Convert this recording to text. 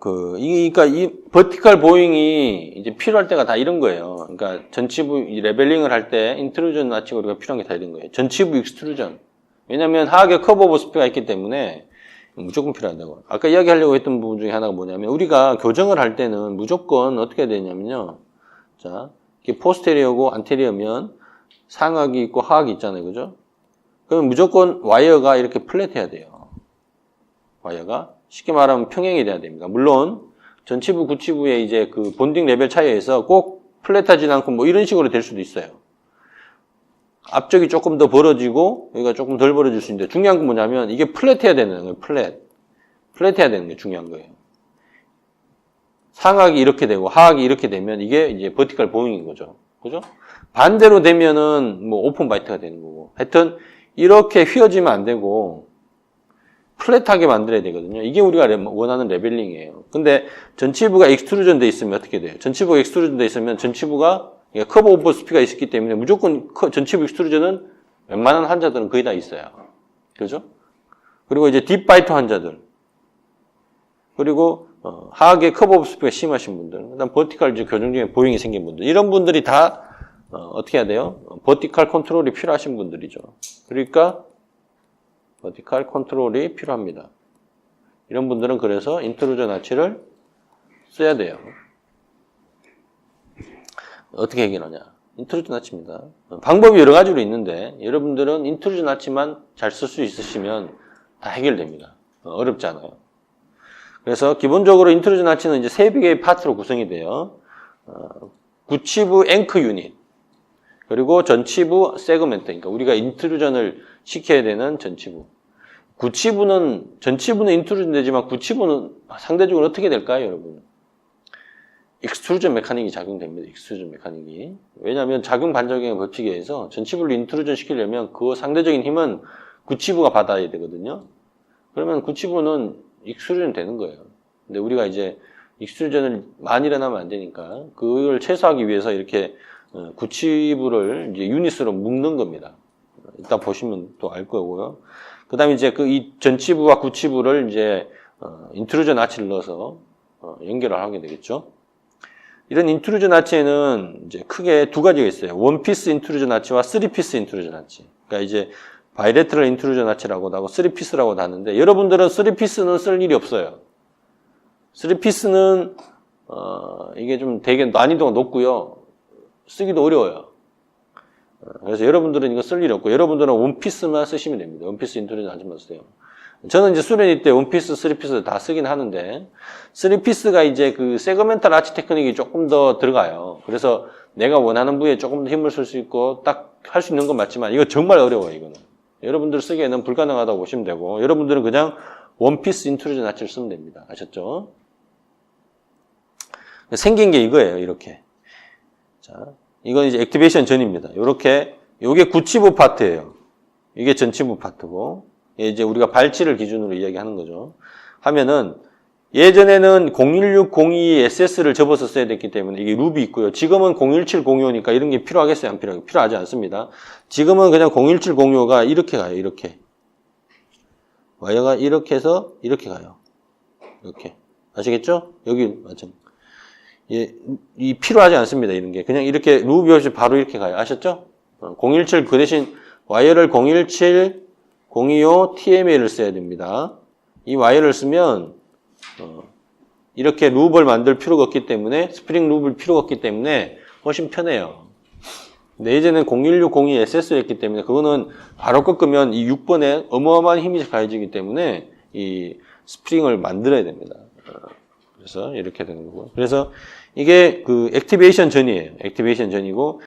그, 이, 그니까 이 버티컬 보잉이 이제 필요할 때가 다 이런 거예요. 그러니까 전치부 이 레벨링을 할 때 인트루전 나치고 우리가 필요한 게 다 이런 거예요. 전치부 익스트루전. 왜냐면 하악에 커브 오버 스피가 있기 때문에 무조건 필요하다고. 아까 이야기하려고 했던 부분 중에 하나가 뭐냐면 우리가 교정을 할 때는 무조건 어떻게 해야 되냐면요. 자, 이게 포스테리어고 안테리어면 상악이 있고 하악이 있잖아요. 그죠? 그러면 무조건 와이어가 이렇게 플랫해야 돼요. 와이어가 쉽게 말하면 평행이 돼야 됩니다. 물론 전치부, 구치부의 이제 그 본딩 레벨 차이에서 꼭 플랫하지 않고 뭐 이런 식으로 될 수도 있어요. 앞쪽이 조금 더 벌어지고 여기가 조금 덜 벌어질 수 있는데 중요한 건 뭐냐면 이게 플랫해야 되는 거예요. 플랫. 플랫해야 되는 게 중요한 거예요. 상악이 이렇게 되고 하악이 이렇게 되면 이게 이제 버티컬 보잉인 거죠. 그죠? 반대로 되면은 뭐 오픈 바이트가 되는 거고. 하여튼 이렇게 휘어지면 안 되고 플랫하게 만들어야 되거든요. 이게 우리가 레- 원하는 레벨링이에요. 근데 전치부가 익스트루전 돼 있으면 어떻게 돼요? 전치부가 익스트루전 돼 있으면 전치부가 커브 오버 스피가 있기 때문에 무조건 커- 전치부 익스트루전은 웬만한 환자들은 거의 다 있어요. 그죠? 그리고 이제 딥바이트 환자들. 그리고 어, 하악의 커브 오브 스피가 심하신 분들, 그다음 이제 교정 중에 보잉이 생긴 분들, 이런 분들이 다 어, 떻게 해야 돼요? 어, 버티컬 컨트롤이 필요하신 분들이죠. 그러니까 버티컬 컨트롤이 필요합니다. 이런 분들은 그래서 인트루전 아치를 써야 돼요. 어떻게 해결하냐? 인트루전 아치입니다. 어, 방법이 여러 가지로 있는데 여러분들은 인트루전 아치만 잘 쓸 수 있으시면 다 해결됩니다. 어, 어렵지 않아요. 그래서 기본적으로 인트루전 아치는 이제 세 개의 파트로 구성이 돼요. 어, 구치부 앵크 유닛, 그리고 전치부 세그멘트, 그러니까 우리가 인트루전을 시켜야 되는 전치부. 구치부는 전치부는 인트루전 되지만 구치부는 상대적으로 어떻게 될까요, 여러분? 익스트루전 메카닉이 작용됩니다. 익스트루전 메카닉이. 왜냐하면 작용 반작용의 법칙에 의해서 전치부를 인트루전 시키려면 그 상대적인 힘은 구치부가 받아야 되거든요. 그러면 구치부는 익스트루전 되는 거예요. 근데 우리가 이제 익스트루전을 많이 일어나면 안 되니까 그걸 최소화하기 위해서 이렇게 어, 구치부를 이제 유닛으로 묶는 겁니다. 이따 보시면 또 알 거고요. 그 다음에 이제 그 이 전치부와 구치부를 이제 어, 인트루전 아치를 넣어서 어, 연결을 하게 되겠죠. 이런 인트루전 아치에는 이제 크게 두 가지가 있어요. 원피스 인트루전 아치와 쓰리피스 인트루전 아치. 그러니까 이제 바이레트럴 인트루전 아치라고도 하고 쓰리피스라고도 하는데 여러분들은 쓰리피스는 쓸 일이 없어요. 쓰리피스는 어, 이게 좀 되게 난이도가 높고요. 쓰기도 어려워요. 어, 그래서 여러분들은 이거 쓸 일이 없고 여러분들은 원피스만 쓰시면 됩니다. 원피스 인트루전 아치만 쓰세요. 저는 이제 수련회 때 원피스, 쓰리피스 다 쓰긴 하는데 쓰리피스가 이제 그 세그멘탈 아치 테크닉이 조금 더 들어가요. 그래서 내가 원하는 부위에 조금 더 힘을 쓸 수 있고 딱 할 수 있는 건 맞지만 이거 정말 어려워요. 이거는 여러분들 쓰기에는 불가능하다고 보시면 되고 여러분들은 그냥 원피스 인트루전 아치를 쓰면 됩니다. 아셨죠? 생긴 게 이거예요. 이렇게. 자, 이건 이제 액티베이션 전입니다. 이렇게 요게 구치부 파트예요. 이게 전치부 파트고 이게 이제 우리가 발치를 기준으로 이야기하는 거죠. 하면은 예전에는 01602 SS를 접어서 써야 됐기 때문에 이게 룹이 있고요. 지금은 01705니까 이런 게 필요하겠어요? 안 필요하게? 필요하지 않습니다. 지금은 그냥 01705가 이렇게 가요. 이렇게. 와이어가 이렇게 해서 이렇게 가요. 이렇게. 아시겠죠? 여기 맞죠? 예, 이 필요하지 않습니다. 이런 게 그냥 이렇게 루비 없이 바로 이렇게 가요. 아셨죠? 017 그 대신 와이어를 017 025 TMA를 써야 됩니다. 이 와이어를 쓰면 어, 이렇게 룹을 만들 필요가 없기 때문에 스프링 룹을 필요가 없기 때문에 훨씬 편해요. 근데 예전에는 01602 SS였기 때문에 그거는 바로 꺾으면 이 6번에 어마어마한 힘이 가해지기 때문에 이 스프링을 만들어야 됩니다. 어, 그래서 이렇게 되는 거고. 그래서 이게 그 액티베이션 전이에요. 액티베이션 전이고